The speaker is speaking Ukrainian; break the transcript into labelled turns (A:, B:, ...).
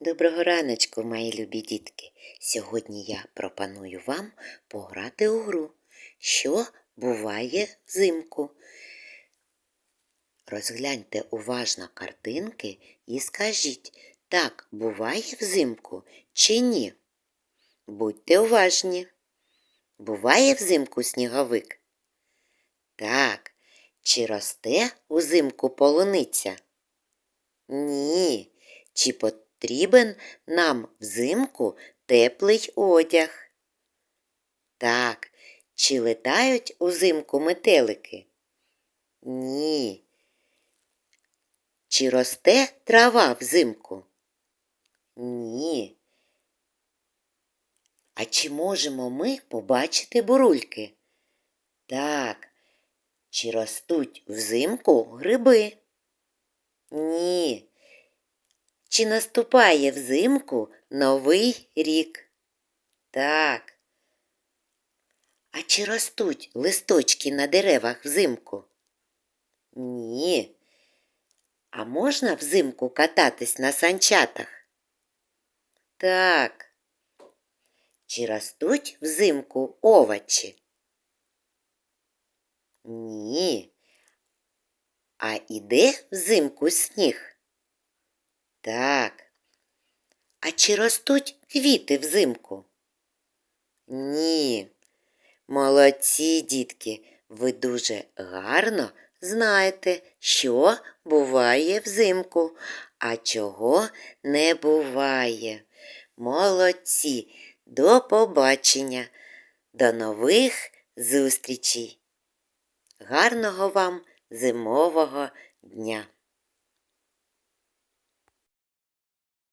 A: Доброго раночку, мої любі дітки. Сьогодні я пропоную вам пограти у гру, що буває взимку. Розгляньте уважно картинки і скажіть, так буває взимку чи ні? Будьте уважні. Буває взимку сніговик? Так. Чи росте узимку полуниця? Ні. Чи потрібен нам взимку теплий одяг? Так. Чи летають узимку метелики? Ні. Чи росте трава взимку? Ні. А чи можемо ми побачити бурульки? Так. Чи ростуть взимку гриби? Ні. Чи наступає взимку новий рік? Так. А чи ростуть листочки на деревах взимку? Ні. А можна взимку кататись на санчатах? Так. Чи ростуть взимку овочі? Ні. А іде взимку сніг? Так. А чи ростуть квіти взимку? Ні. Молодці, дітки, ви дуже гарно знаєте, що буває взимку, а чого не буває. Молодці, до побачення, до нових зустрічей. Гарного вам зимового дня!